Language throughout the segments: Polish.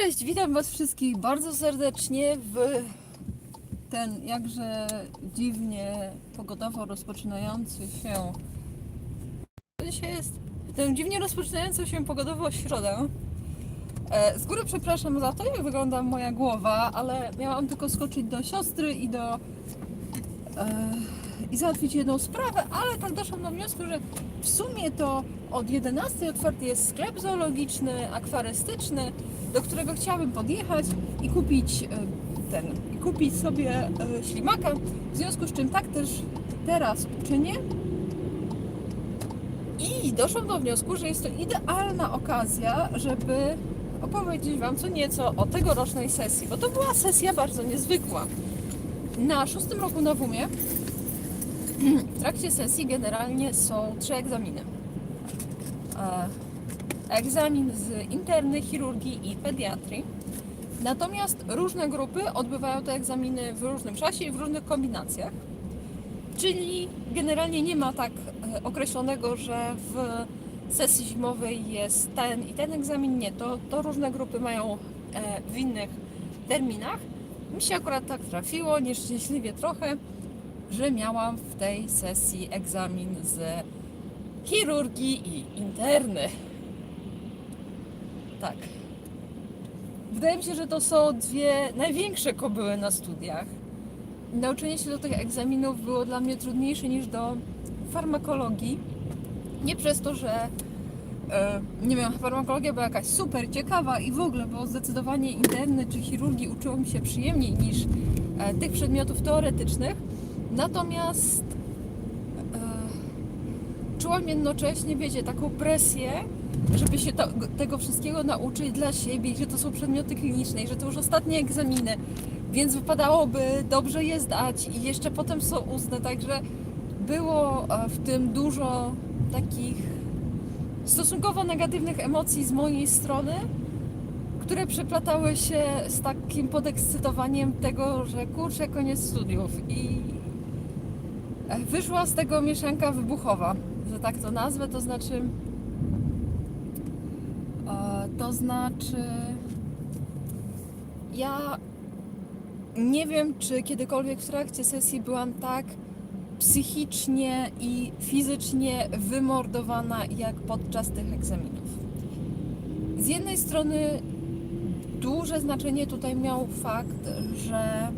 cześć, witam Was wszystkich bardzo serdecznie w ten jakże dziwnie pogodowo rozpoczynający się. Co dzisiaj jest? Ten dziwnie rozpoczynający się pogodowo środę. E, Z góry przepraszam za to, jak wygląda moja głowa, ale miałam tylko skoczyć do siostry i do. E, i załatwić jedną sprawę, ale tak doszłam do wniosku, że w sumie to od 11 otwarty jest sklep zoologiczny, akwarystyczny, do którego chciałabym podjechać i kupić e, ten, kupić sobie e, ślimaka. W związku z czym tak też teraz uczynię. I doszłam do wniosku, że jest to idealna okazja, żeby opowiedzieć Wam co nieco o tegorocznej sesji, bo to była sesja bardzo niezwykła. Na szóstym roku na WUMie w trakcie sesji generalnie są trzy egzaminy. E, Egzamin z interny, chirurgii i pediatrii. Natomiast różne grupy odbywają te egzaminy w różnym czasie i w różnych kombinacjach. Czyli generalnie nie ma tak e, określonego, że w sesji zimowej jest ten i ten egzamin. Nie, to, to różne grupy mają e, w innych terminach. Mi się akurat tak trafiło, nieszczęśliwie trochę, że miałam w tej sesji egzamin z chirurgii i interny. Tak. Wydaje mi się, że to są dwie największe kobyły na studiach. Nauczenie się do tych egzaminów było dla mnie trudniejsze niż do farmakologii. Nie przez to, że e, nie wiem, farmakologia była jakaś super ciekawa i w ogóle, bo zdecydowanie interny czy chirurgii uczyło mi się przyjemniej niż e, tych przedmiotów teoretycznych. Natomiast e, czułam jednocześnie, wiecie, taką presję, żeby się to, tego wszystkiego nauczyć dla siebie, że to są przedmioty kliniczne, i że to już ostatnie egzaminy, więc wypadałoby dobrze je zdać i jeszcze potem są ustne, także było e, w tym dużo takich stosunkowo negatywnych emocji z mojej strony, które przeplatały się z takim podekscytowaniem tego, że kurczę, koniec studiów i wyszła z tego mieszanka wybuchowa, że tak to nazwę, to znaczy e, to znaczy ja nie wiem, czy kiedykolwiek w trakcie sesji byłam tak psychicznie i fizycznie wymordowana jak podczas tych egzaminów. Z jednej strony duże znaczenie tutaj miał fakt, że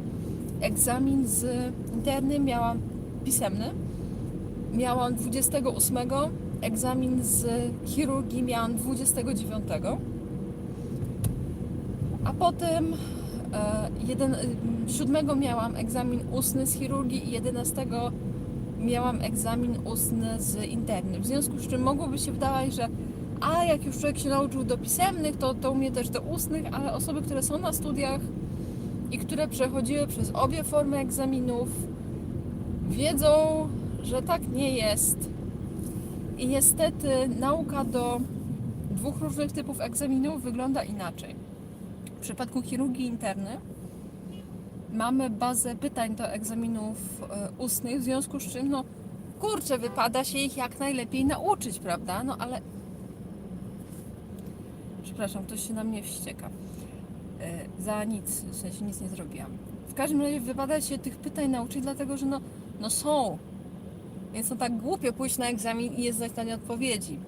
egzamin z interny miałam pisemny. Miałam 28, egzamin z chirurgii miałam 29. A potem e, jeden, y, 7 miałam egzamin ustny z chirurgii i 11 miałam egzamin ustny z interny. W związku z czym mogłoby się wydawać, że a jak już człowiek się nauczył do pisemnych, to, to umie też do ustnych, ale osoby, które są na studiach i które przechodziły przez obie formy egzaminów, wiedzą, że tak nie jest. I niestety nauka do dwóch różnych typów egzaminów wygląda inaczej. W przypadku chirurgii interny mamy bazę pytań do egzaminów e, ustnych, w związku z czym, no kurczę, wypada się ich jak najlepiej nauczyć, prawda? No ale. Przepraszam, ktoś się na mnie wścieka. E, Za nic, w sensie nic nie zrobiłam. W każdym razie wypada się tych pytań nauczyć, dlatego że no, no są. Więc to tak głupio pójść na egzamin i jest znać na nie odpowiedzi.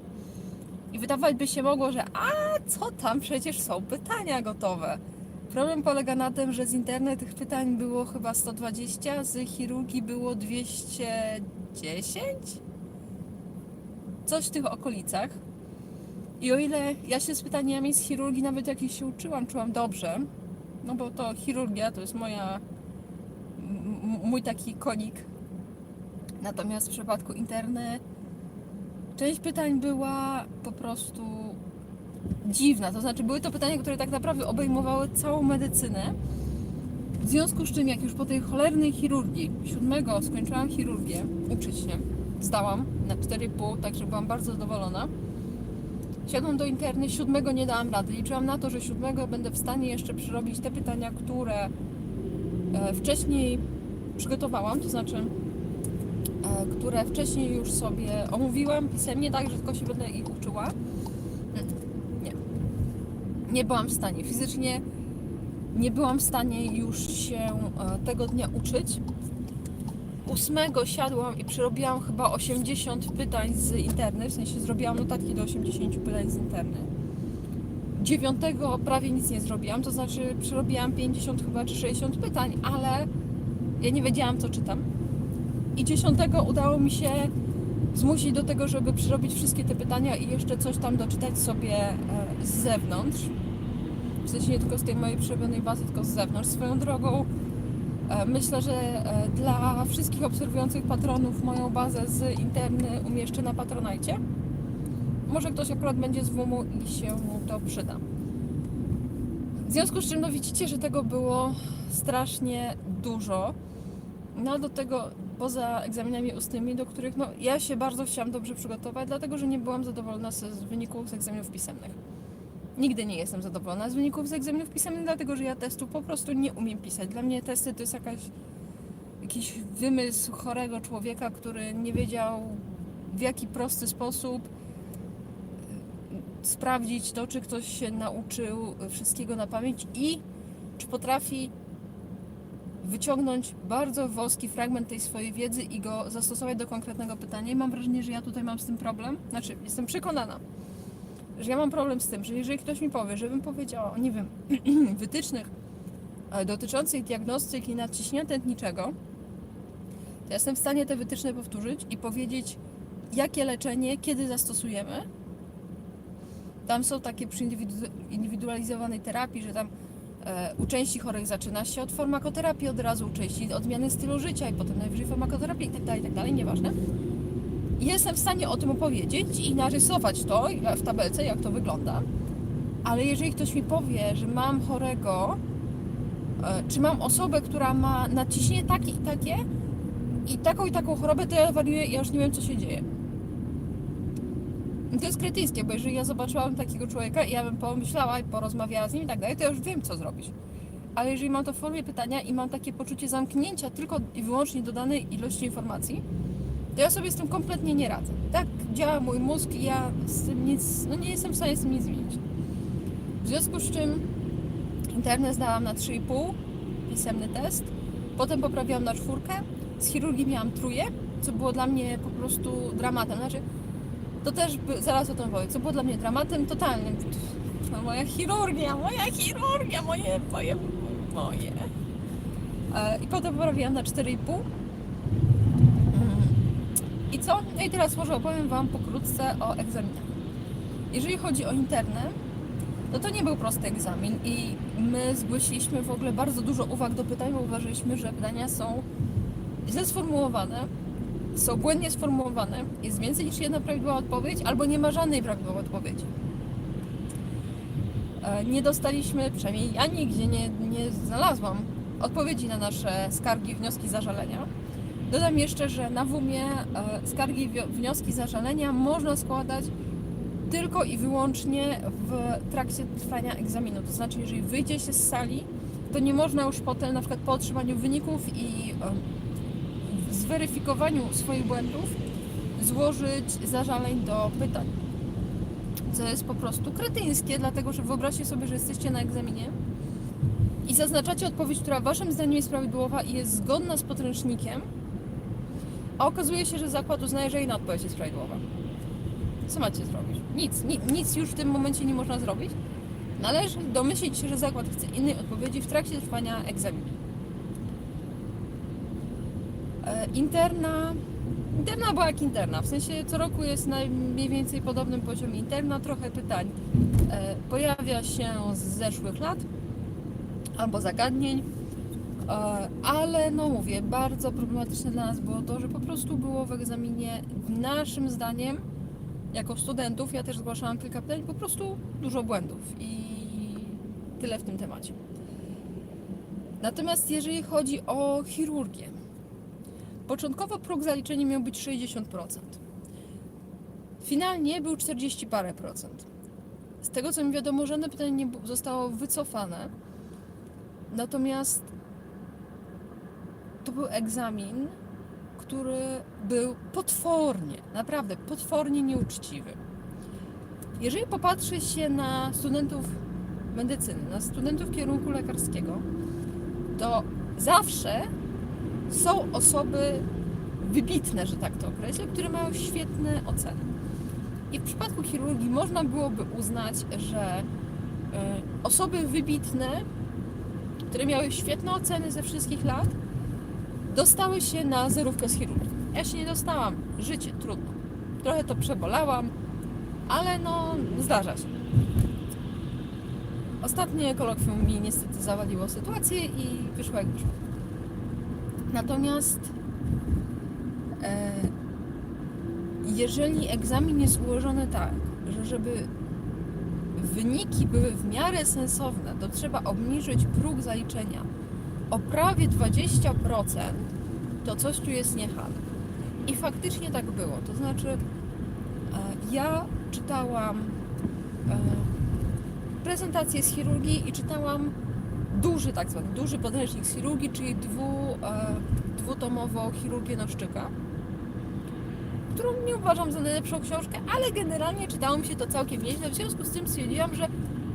I wydawać by się mogło, że a co tam, przecież są pytania gotowe. Problem polega na tym, że z internet tych pytań było chyba 120, z chirurgii było 210? Coś w tych okolicach. I o ile ja się z pytaniami z chirurgii, nawet jak ich się uczyłam, czułam dobrze, no bo to chirurgia to jest moja, mój taki konik. Natomiast w przypadku interny część pytań była po prostu dziwna. To znaczy, były to pytania, które tak naprawdę obejmowały całą medycynę. W związku z czym, jak już po tej cholernej chirurgii, siódmego skończyłam chirurgię, uczyć się, zdałam na 4,5, także byłam bardzo zadowolona. Siadłam do interny, siódmego nie dałam rady. Liczyłam na to, że siódmego będę w stanie jeszcze przerobić te pytania, które e, wcześniej przygotowałam, to znaczy, które wcześniej już sobie omówiłam pisemnie, tak, że tylko się będę ich uczyła. nie byłam w stanie fizycznie, nie byłam w stanie już się e, tego dnia uczyć. Ósmego siadłam i przerobiłam chyba 80 pytań z interny, w sensie zrobiłam notatki do 80 pytań z interny. Dziewiątego prawie nic nie zrobiłam, to znaczy przerobiłam 50 chyba czy 60 pytań, ale ja nie wiedziałam co czytam. I dziesiątego udało mi się zmusić do tego, żeby przerobić wszystkie te pytania i jeszcze coś tam doczytać sobie e, z zewnątrz. W sensie nie tylko z tej mojej przerobionej bazy, tylko z zewnątrz. Swoją drogą e, myślę, że e, dla wszystkich obserwujących patronów moją bazę z interny umieszczę na Patronajcie. Może ktoś akurat będzie z WUM-u i się mu to przyda. W związku z czym no widzicie, że tego było strasznie dużo. No do tego poza egzaminami ustnymi, do których no, ja się bardzo chciałam dobrze przygotować, dlatego że nie byłam zadowolona z, wyników z egzaminów pisemnych. Nigdy nie jestem zadowolona z wyników z egzaminów pisemnych, dlatego że ja testów po prostu nie umiem pisać. Dla mnie testy to jest jakaś, jakiś wymysł chorego człowieka, który nie wiedział w jaki prosty sposób y, sprawdzić to, czy ktoś się nauczył wszystkiego na pamięć i czy potrafi wyciągnąć bardzo wąski fragment tej swojej wiedzy i go zastosować do konkretnego pytania. I mam wrażenie, że ja tutaj mam z tym problem. Znaczy, jestem przekonana, że ja mam problem z tym, że jeżeli ktoś mi powie, żebym powiedziała o, nie wiem, wytycznych e, dotyczących diagnostyki nadciśnienia tętniczego, to ja jestem w stanie te wytyczne powtórzyć i powiedzieć, jakie leczenie, kiedy zastosujemy. Tam są takie przy indywidu- indywidualizowanej terapii, że tam u części chorych zaczyna się od farmakoterapii od razu, u części od zmiany stylu życia i potem najwyżej farmakoterapii i tak dalej, i tak nieważne. Jestem w stanie o tym opowiedzieć i narysować to w tabelce, jak to wygląda. Ale jeżeli ktoś mi powie, że mam chorego, e, czy mam osobę, która ma nadciśnienie takie i takie i taką i taką chorobę, to ja wariuję i ja już nie wiem, co się dzieje. To jest krytyjskie, bo jeżeli ja zobaczyłam takiego człowieka i ja bym pomyślała i porozmawiała z nim i tak dalej, to ja już wiem, co zrobić. Ale jeżeli mam to w formie pytania i mam takie poczucie zamknięcia tylko i wyłącznie do danej ilości informacji, to ja sobie z tym kompletnie nie radzę. Tak działa mój mózg i ja z tym nic, no nie jestem w stanie z tym nic zmienić. W związku z czym internet zdałam na 3,5, pisemny test, potem poprawiłam na czwórkę, z chirurgii miałam truje, co było dla mnie po prostu dramatem. Znaczy, to też, by, zaraz o tym powiem, co było dla mnie dramatem totalnym. No, moja chirurgia, moja chirurgia, moje, moje, moje. E, I potem poprawiłam na 4,5. I co? No i teraz może opowiem Wam pokrótce o egzaminach. Jeżeli chodzi o interne, no to nie był prosty egzamin i my zgłosiliśmy w ogóle bardzo dużo uwag do pytań, bo uważaliśmy, że pytania są źle sformułowane, są błędnie sformułowane, jest więcej niż jedna prawidłowa odpowiedź, albo nie ma żadnej prawidłowej odpowiedzi. E, Nie dostaliśmy, przynajmniej ja nigdzie nie, nie znalazłam odpowiedzi na nasze skargi, wnioski, zażalenia. Dodam jeszcze, że na WUM-ie e, skargi, wnioski, zażalenia można składać tylko i wyłącznie w trakcie trwania egzaminu. To znaczy, jeżeli wyjdzie się z sali, to nie można już potem, na przykład po otrzymaniu wyników i em, zweryfikowaniu swoich błędów, złożyć zażaleń do pytań. Co jest po prostu kretyńskie, dlatego że wyobraźcie sobie, że jesteście na egzaminie i zaznaczacie odpowiedź, która waszym zdaniem jest prawidłowa i jest zgodna z podręcznikiem, a okazuje się, że zakład uznaje, że inna odpowiedź jest prawidłowa. Co macie zrobić? Nic, ni, nic już w tym momencie nie można zrobić. Należy domyślić się, że zakład chce innej odpowiedzi w trakcie trwania egzaminu. E, Interna. Interna była jak interna. W sensie co roku jest na mniej więcej podobnym poziomie interna. Trochę pytań e, pojawia się z zeszłych lat albo zagadnień. E, Ale no mówię, bardzo problematyczne dla nas było to, że po prostu było w egzaminie naszym zdaniem, jako studentów, ja też zgłaszałam kilka pytań, po prostu dużo błędów i tyle w tym temacie. Natomiast jeżeli chodzi o chirurgię, początkowo próg zaliczenia miał być 60%. Finalnie był 40 parę procent. Z tego co mi wiadomo, żadne pytanie nie zostało wycofane. Natomiast to był egzamin, który był potwornie, naprawdę potwornie nieuczciwy. Jeżeli popatrzy się na studentów medycyny, na studentów kierunku lekarskiego, to zawsze są osoby wybitne, że tak to określę, które mają świetne oceny. I w przypadku chirurgii można byłoby uznać, że y, osoby wybitne, które miały świetne oceny ze wszystkich lat, dostały się na zerówkę z chirurgii. Ja się nie dostałam. Życie, trudno. Trochę to przebolałam, ale no, zdarza się. Ostatnie kolokwium mi niestety zawaliło sytuację i wyszło jak wyszło. Natomiast e, jeżeli egzamin jest ułożony tak, że żeby wyniki były w miarę sensowne, to trzeba obniżyć próg zaliczenia o prawie 20%, to coś tu jest niehane. I faktycznie tak było. To znaczy, e, ja czytałam e, prezentację z chirurgii i czytałam duży, tak zwany duży podręcznik z chirurgii, czyli dwu, e, dwutomową chirurgię Noszczyka, którą nie uważam za najlepszą książkę, ale generalnie czytało mi się to całkiem nieźle. W związku z tym stwierdziłam, że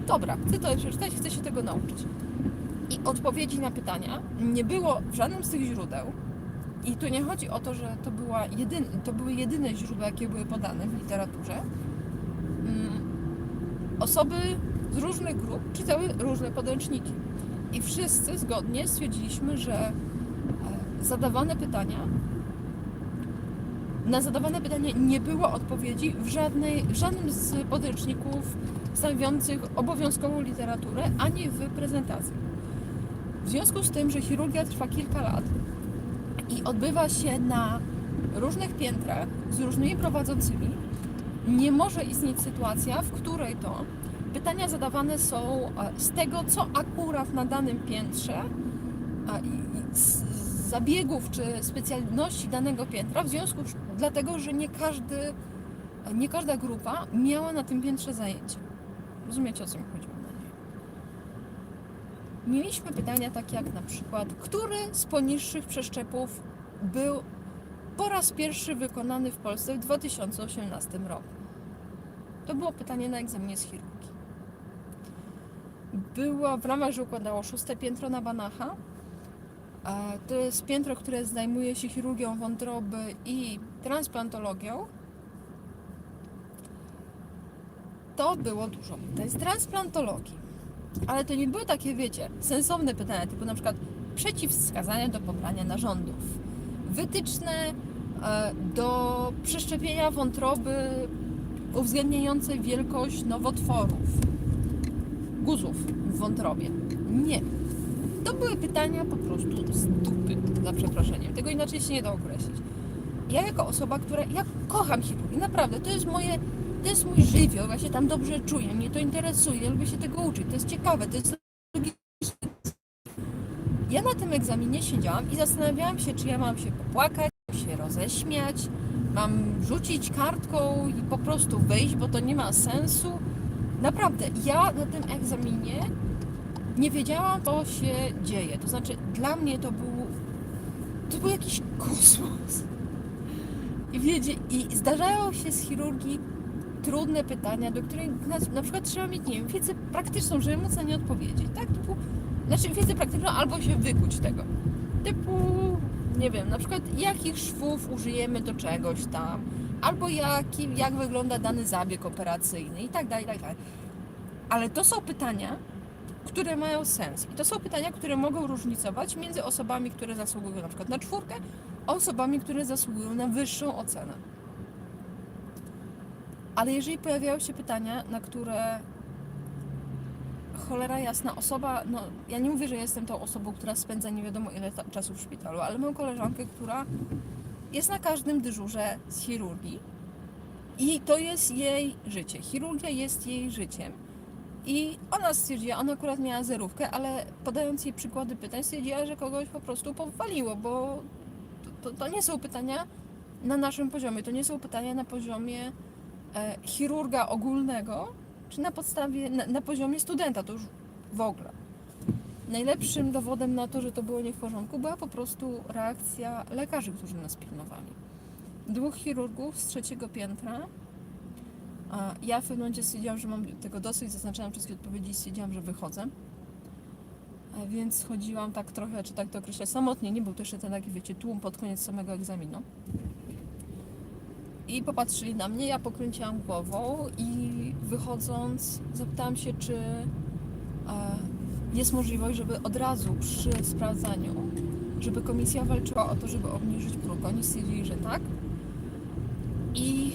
dobra, chcę to przeczytać, chcę się tego nauczyć. I odpowiedzi na pytania nie było w żadnym z tych źródeł. I tu nie chodzi o to, że to, była to były jedyne źródła, jakie były podane w literaturze. Mm, Osoby z różnych grup czytały różne podręczniki. I wszyscy zgodnie stwierdziliśmy, że e, zadawane pytania, na zadawane pytania nie było odpowiedzi w, żadnej, w żadnym z podręczników stanowiących obowiązkową literaturę, ani w prezentacji. W związku z tym, że chirurgia trwa kilka lat i odbywa się na różnych piętrach z różnymi prowadzącymi, nie może istnieć sytuacja, w której to pytania zadawane są e, z tego, co akurat na danym piętrze, z zabiegów czy specjalności danego piętra, w związku z dlatego, że nie każdy, nie każda grupa miała na tym piętrze zajęcia. Rozumiecie o co mi chodziło? Mieliśmy pytania takie jak na przykład, który z poniższych przeszczepów był po raz pierwszy wykonany w Polsce w 2018 roku? To było pytanie na egzaminie z chirurgii. Było w ramach, że układało szóste piętro na Banacha. To jest piętro, które zajmuje się chirurgią wątroby i transplantologią. To było dużo pytań z transplantologii. Ale to nie były takie, wiecie, sensowne pytania, typu na przykład przeciwwskazania do pobrania narządów, wytyczne e, do przeszczepienia wątroby uwzględniające wielkość nowotworów, guzów w wątrobie. Nie. To były pytania po prostu z dupy, za przeproszeniem. Tego inaczej się nie da określić. Ja jako osoba, która... Ja kocham chirurgię, naprawdę. To jest moje... To jest mój żywioł, ja się tam dobrze czuję, mnie to interesuje, lubię się tego uczyć, to jest ciekawe, to jest logiczne. Ja na tym egzaminie siedziałam i zastanawiałam się, czy ja mam się popłakać, się roześmiać, mam rzucić kartką i po prostu wyjść, bo to nie ma sensu. Naprawdę, ja na tym egzaminie nie wiedziałam, co się dzieje. To znaczy, dla mnie to był, to był jakiś kosmos. I wiecie, i zdarzają się z chirurgii trudne pytania, do których na, na przykład trzeba mieć, nie wiem, wiedzę praktyczną, żeby móc na nie odpowiedzieć, tak? Typu, znaczy wiedzę praktyczną albo się wykuć tego. Typu, nie wiem, na przykład jakich szwów użyjemy do czegoś tam, albo jaki, jak wygląda dany zabieg operacyjny i tak dalej, i tak dalej. Ale to są pytania, które mają sens. I to są pytania, które mogą różnicować między osobami, które zasługują na przykład na czwórkę, a osobami, które zasługują na wyższą ocenę. Ale jeżeli pojawiają się pytania, na które cholera jasna osoba, no ja nie mówię, że jestem tą osobą, która spędza nie wiadomo ile czasu w szpitalu, ale mam koleżankę, która jest na każdym dyżurze z chirurgii i to jest jej życie. Chirurgia jest jej życiem. I ona stwierdziła, ona akurat miała zerówkę, ale podając jej przykłady pytań, stwierdziła, że kogoś po prostu powaliło, bo to, to, to nie są pytania na naszym poziomie, to nie są pytania na poziomie e, chirurga ogólnego, czy na podstawie, na, na poziomie studenta, to już w ogóle. Najlepszym dowodem na to, że to było nie w porządku, była po prostu reakcja lekarzy, którzy nas pilnowali. Dwóch chirurgów z trzeciego piętra A ja w pewnym momencie stwierdziłam, że mam tego dosyć, zaznaczałam wszystkie odpowiedzi i stwierdziłam, że wychodzę. A więc chodziłam tak trochę, czy tak to określać, samotnie. Nie był to jeszcze ten taki, wiecie, tłum pod koniec samego egzaminu. I popatrzyli na mnie, ja pokręciłam głową i wychodząc zapytałam się, czy e, jest możliwość, żeby od razu przy sprawdzaniu, żeby komisja walczyła o to, żeby obniżyć próg. Oni stwierdzili, że tak i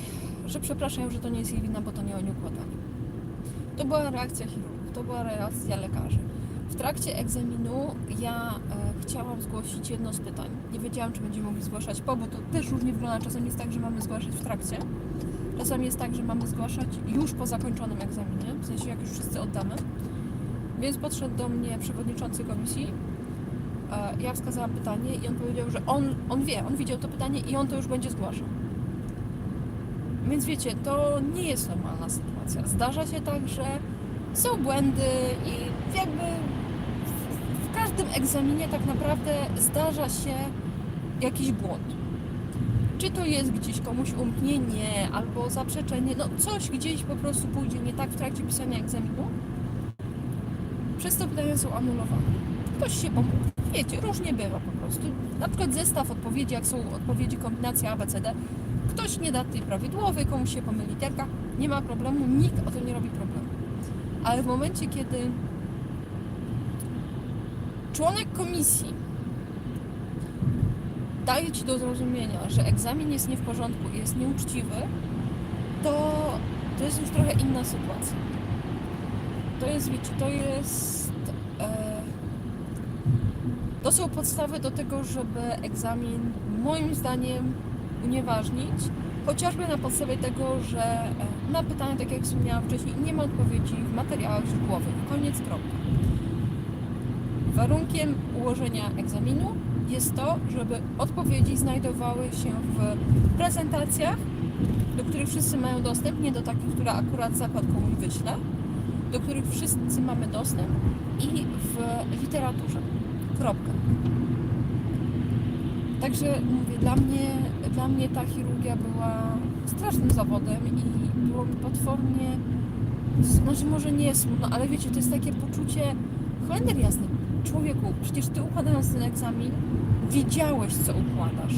że przepraszają, że to nie jest jej wina, bo to nie oni układali. To była reakcja chirurgów, to była reakcja lekarzy. W trakcie egzaminu ja e, chciałam zgłosić jedno z pytań. Nie wiedziałam, czy będziemy mogli zgłaszać po, bo to też różnie wygląda. Czasem jest tak, że mamy zgłaszać w trakcie. Czasem jest tak, że mamy zgłaszać już po zakończonym egzaminie, w sensie jak już wszyscy oddamy. Więc podszedł do mnie przewodniczący komisji. E, Ja wskazałam pytanie i on powiedział, że on, on wie, on widział to pytanie i on to już będzie zgłaszał. Więc wiecie, to nie jest normalna sytuacja. Zdarza się tak, że są błędy i jakby w, w każdym egzaminie tak naprawdę zdarza się jakiś błąd. Czy to jest gdzieś komuś umknienie albo zaprzeczenie, no coś gdzieś po prostu pójdzie nie tak w trakcie pisania egzaminu. Przez to pytania są anulowane. Ktoś się pomylił. Wiecie, różnie bywa po prostu. Na przykład zestaw odpowiedzi, jak są odpowiedzi kombinacja ABCD, ktoś nie da tej prawidłowej, komuś się pomyli literka, nie ma problemu, nikt o tym nie robi problemu. Ale w momencie, kiedy członek komisji daje Ci do zrozumienia, że egzamin jest nie w porządku i jest nieuczciwy, to, to jest już trochę inna sytuacja. To jest, wiecie, to jest... E, to są podstawy do tego, żeby egzamin moim zdaniem unieważnić, chociażby na podstawie tego, że e, na pytania, tak jak wspomniałam wcześniej, nie ma odpowiedzi w materiałach źródłowych. Koniec, kropka. Warunkiem ułożenia egzaminu jest to, żeby odpowiedzi znajdowały się w prezentacjach, do których wszyscy mają dostęp, nie do takich, które akurat zakład komuś wyśle, do których wszyscy mamy dostęp i w literaturze. Kropka. Także mówię, dla mnie, dla mnie ta chirurgia była strasznym zawodem i było mi potwornie, znaczy może nie smutno, ale wiecie, to jest takie poczucie, cholender jasny, człowieku, przecież ty układając ten egzamin, wiedziałeś, co układasz.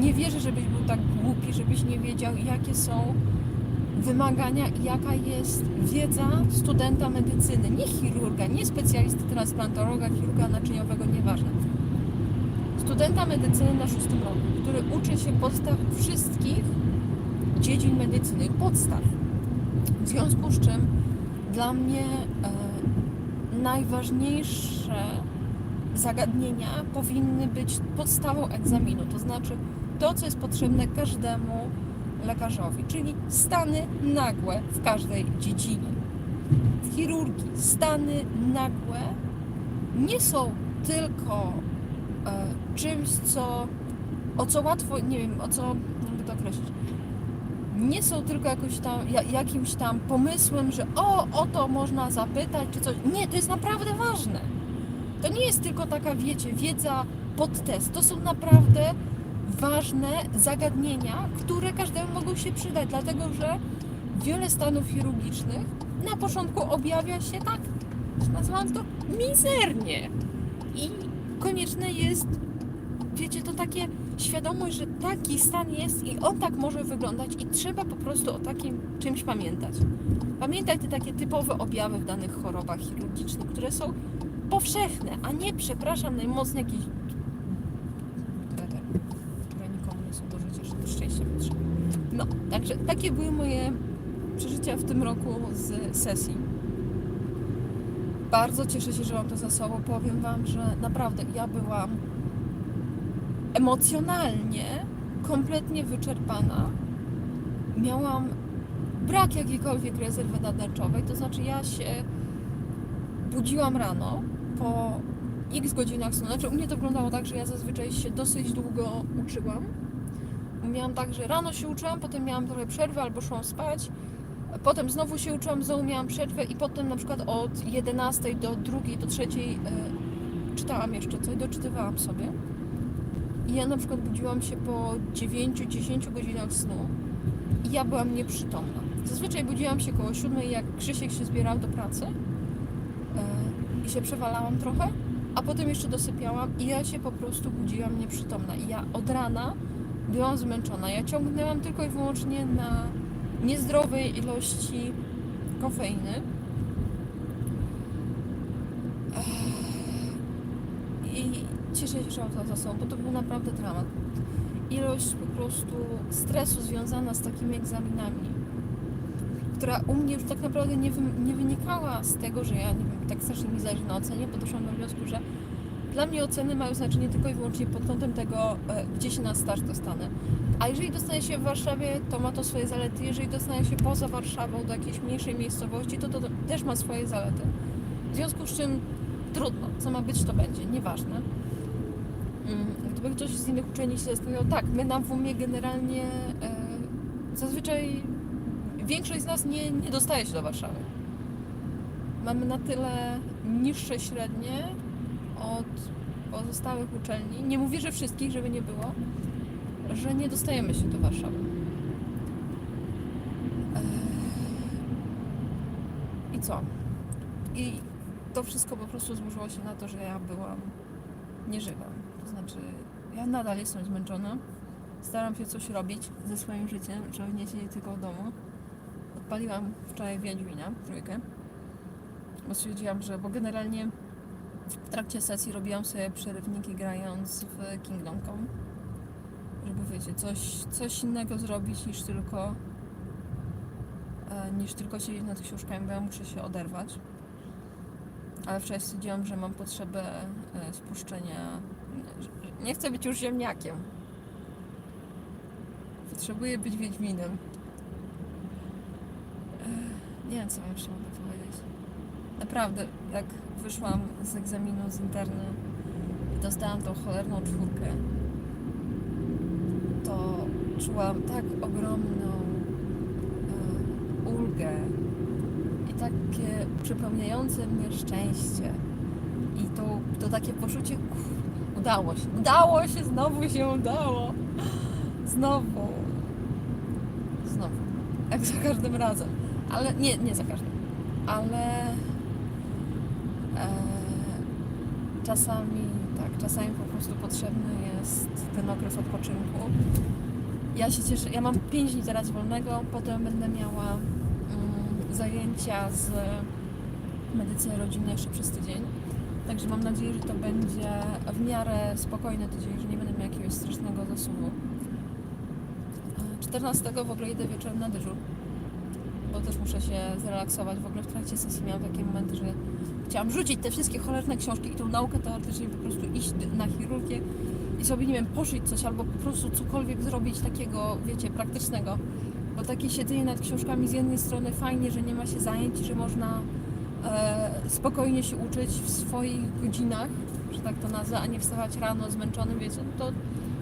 Nie wierzę, żebyś był tak głupi, żebyś nie wiedział, jakie są wymagania i jaka jest wiedza studenta medycyny, nie chirurga, nie specjalisty transplantologa, chirurga naczyniowego, nieważne. Studenta medycyny na szóstym roku, który uczy się podstaw wszystkich dziedzin medycyny, podstaw. W związku z czym dla mnie e, najważniejsze zagadnienia powinny być podstawą egzaminu, to znaczy to, co jest potrzebne każdemu lekarzowi, czyli stany nagłe w każdej dziedzinie. Chirurgii stany nagłe nie są tylko e, czymś, co, o co łatwo, nie wiem, o co, jakby to określić, nie są tylko jakoś tam, ja, jakimś tam pomysłem, że o, o to można zapytać, czy coś. Nie, to jest naprawdę ważne. To nie jest tylko taka, wiecie, wiedza pod test. To są naprawdę ważne zagadnienia, które każdemu mogą się przydać, dlatego że wiele stanów chirurgicznych na początku objawia się tak, nazywam to mizernie. I konieczne jest, wiecie, to takie świadomość, że taki stan jest i on tak może wyglądać i trzeba po prostu o takim czymś pamiętać. Pamiętaj te takie typowe objawy w danych chorobach chirurgicznych, które są powszechne, a nie, przepraszam, najmocniej jakieś które, te, które nikomu nie są do życia, że szczęście potrzebne. No, także takie były moje przeżycia w tym roku z sesji. Bardzo cieszę się, że mam to za sobą. Powiem Wam, że naprawdę ja byłam emocjonalnie kompletnie wyczerpana. Miałam brak jakiejkolwiek rezerwy nadnerczowej, to znaczy ja się budziłam rano po x godzinach snu. Znaczy u mnie to wyglądało tak, że ja zazwyczaj się dosyć długo uczyłam. Miałam tak, że rano się uczyłam, potem miałam trochę przerwy albo szłam spać. Potem znowu się uczyłam, znowu miałam przerwę i potem na przykład od 11 do 2, do 3 e, czytałam jeszcze coś, doczytywałam sobie. I ja na przykład budziłam się po 9-10 godzinach snu i ja byłam nieprzytomna. Zazwyczaj budziłam się koło siódmej, jak Krzysiek się zbierał do pracy e, i się przewalałam trochę, a potem jeszcze dosypiałam i ja się po prostu budziłam nieprzytomna. I ja od rana byłam zmęczona. Ja ciągnęłam tylko i wyłącznie na niezdrowej ilości kofeiny. I cieszę się, że mam to za sobą, bo to był naprawdę dramat. Ilość po prostu stresu związana z takimi egzaminami, która u mnie już tak naprawdę nie, nie wynikała z tego, że ja nie wiem, tak strasznie mi zależy na ocenie, bo doszłam do wniosku, że dla mnie oceny mają znaczenie tylko i wyłącznie pod kątem tego, e, gdzie się na start dostanę. A jeżeli dostaję się w Warszawie, to ma to swoje zalety. Jeżeli dostaję się poza Warszawą do jakiejś mniejszej miejscowości, to to też ma swoje zalety. W związku z czym trudno, co ma być, to będzie, nieważne. Mm, Gdyby ktoś z innych uczelni się zastanawiał, tak, my na WUMie generalnie e, zazwyczaj większość z nas nie, nie dostaje się do Warszawy. Mamy na tyle niższe średnie od pozostałych uczelni. Nie mówię, że wszystkich, żeby nie było, że nie dostajemy się do Warszawy. Eee, I co? I to wszystko po prostu złożyło się na to, że ja byłam nieżywa. To znaczy, ja nadal jestem zmęczona. Staram się coś robić ze swoim życiem, żeby nie siedzieć tylko w domu. Odpaliłam wczoraj Wiedźmina, trójkę. Bo stwierdziłam, że, bo generalnie w trakcie sesji robiłam sobie przerywniki grając w Kingdom Come. Żeby wiecie, coś, coś innego zrobić niż tylko e, niż tylko siedzieć nad książkami, bo ja muszę się oderwać. Ale wczoraj stwierdziłam, że mam potrzebę e, spuszczenia. Nie chcę być już ziemniakiem. Potrzebuję być Wiedźminem. E, Nie wiem, co wam jeszcze mogę powiedzieć. Naprawdę, jak wyszłam z egzaminu z interny i dostałam tą cholerną czwórkę, to czułam tak ogromną e, ulgę i takie przypełniające mnie szczęście. I to, to takie poczucie, udało się, udało się, znowu się udało. Znowu. Znowu. Jak za każdym razem. Ale nie, nie za każdym. Ale czasami, tak, czasami po prostu potrzebny jest ten okres odpoczynku. Ja się cieszę, ja mam 5 dni teraz wolnego, potem będę miała mm, zajęcia z medycyny rodzinnej jeszcze przez tydzień. Także mam nadzieję, że to będzie w miarę spokojny tydzień, że nie będę miała jakiegoś strasznego zasuwu. E, 14 w ogóle idę wieczorem na dyżur, bo też muszę się zrelaksować. W ogóle w trakcie sesji miałam takie momenty, że chciałam rzucić te wszystkie cholerne książki i tą naukę teoretycznie po prostu iść na chirurgię i sobie, nie wiem, poszyć coś albo po prostu cokolwiek zrobić takiego, wiecie, praktycznego. Bo takie siedzenie nad książkami z jednej strony fajnie, że nie ma się zajęć, że można e, spokojnie się uczyć w swoich godzinach, że tak to nazwę, a nie wstawać rano zmęczonym, wiecie, no to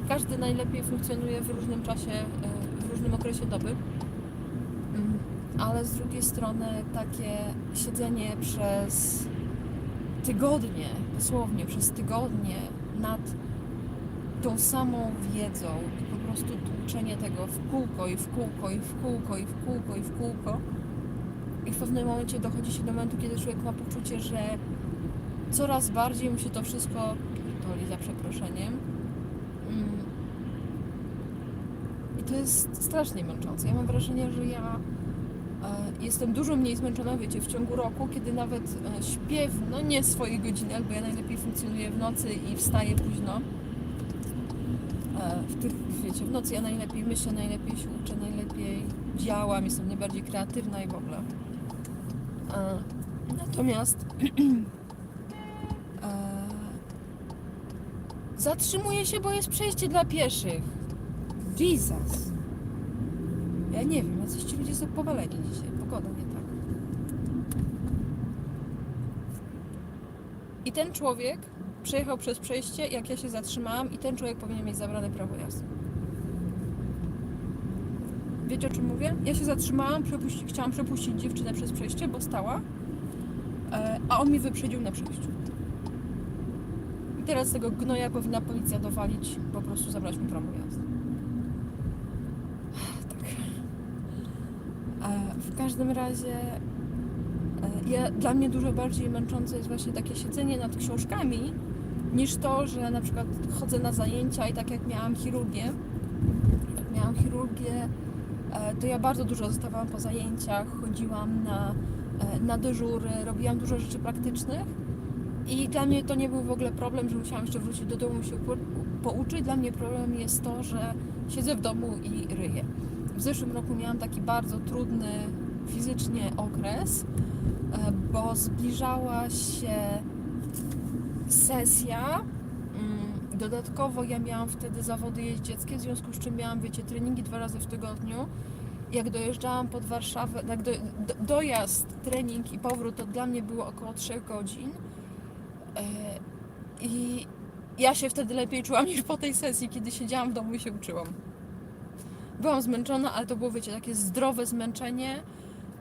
każdy najlepiej funkcjonuje w różnym czasie, e, w różnym okresie doby. Mm, Ale z drugiej strony takie siedzenie przez tygodnie, dosłownie przez tygodnie nad tą samą wiedzą i po prostu tłuczenie tego w kółko i w kółko i w kółko i w kółko i w kółko i w pewnym momencie dochodzi się do momentu, kiedy człowiek ma poczucie, że coraz bardziej mu się to wszystko pierdoli za przeproszeniem Mm. i to jest strasznie męczące. Ja mam wrażenie, że ja jestem dużo mniej zmęczona, wiecie, w ciągu roku, kiedy nawet e, śpię w, no nie swoich godzinach, bo ja najlepiej funkcjonuję w nocy i wstaję późno. E, W tych, wiecie, w nocy ja najlepiej myślę, najlepiej się uczę, najlepiej działam, jestem najbardziej kreatywna i w ogóle. E, Natomiast zatrzymuję się, bo jest przejście dla pieszych. Jesus. Ja nie wiem, jacyś ci ludzie są powaleni dzisiaj. Pogoda nie tak. I ten człowiek przejechał przez przejście, jak ja się zatrzymałam i ten człowiek powinien mieć zabrane prawo jazdy. Wiecie o czym mówię? Ja się zatrzymałam, przepuści, chciałam przepuścić dziewczynę przez przejście, bo stała, e, a on mi wyprzedził na przejściu. I teraz tego gnoja powinna policja dowalić, po prostu zabrać mu prawo jazdy. Tak. w każdym razie e, ja, dla mnie dużo bardziej męczące jest właśnie takie siedzenie nad książkami, niż to, że na przykład chodzę na zajęcia i tak jak miałam chirurgię, jak miałam chirurgię, e, to ja bardzo dużo zostawałam po zajęciach, chodziłam na, e, na dyżury, robiłam dużo rzeczy praktycznych i dla mnie to nie był w ogóle problem, że musiałam jeszcze wrócić do domu się pouczyć. Dla mnie problem jest to, że siedzę w domu i ryję. W zeszłym roku miałam taki bardzo trudny fizycznie okres, bo zbliżała się sesja. Mm, Dodatkowo ja miałam wtedy zawody jeździeckie, w związku z czym miałam, wiecie, treningi dwa razy w tygodniu. Jak dojeżdżałam pod Warszawę, jak do, do, dojazd, trening i powrót, to dla mnie było około 3 godzin. E, I ja się wtedy lepiej czułam niż po tej sesji, kiedy siedziałam w domu i się uczyłam. Byłam zmęczona, ale to było, wiecie, takie zdrowe zmęczenie,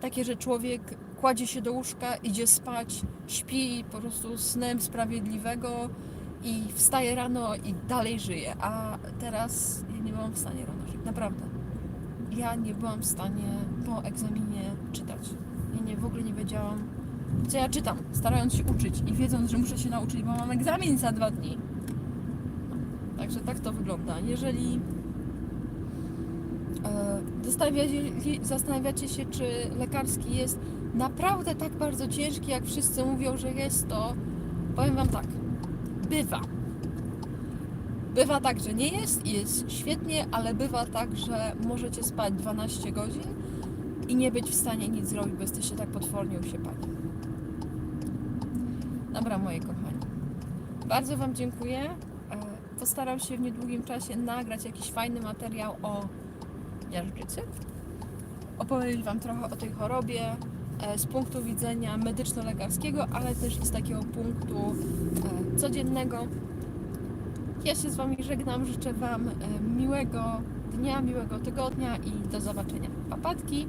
takie, że człowiek kładzie się do łóżka, idzie spać, śpi po prostu snem sprawiedliwego i wstaje rano i dalej żyje. A teraz ja nie byłam w stanie rano żyć, naprawdę. Ja nie byłam w stanie po egzaminie czytać. Ja nie, w ogóle nie wiedziałam, co ja czytam, starając się uczyć i wiedząc, że muszę się nauczyć, bo mam egzamin za dwa dni. Także tak to wygląda. Jeżeli e, zastanawiacie, zastanawiacie się, czy lekarski jest naprawdę tak bardzo ciężki, jak wszyscy mówią, że jest, to powiem Wam tak. Bywa. Bywa tak, że nie jest i jest świetnie, ale bywa tak, że możecie spać 12 godzin i nie być w stanie nic zrobić, bo jesteście tak potwornie usiepani. Dobra, moje kochani. Bardzo Wam dziękuję. E, Postaram się w niedługim czasie nagrać jakiś fajny materiał o miażdżycy. Opowiedzieć Wam trochę o tej chorobie z punktu widzenia medyczno-lekarskiego, ale też z takiego punktu e, codziennego. Ja się z Wami żegnam. Życzę Wam e, miłego dnia, miłego tygodnia i do zobaczenia. Papatki!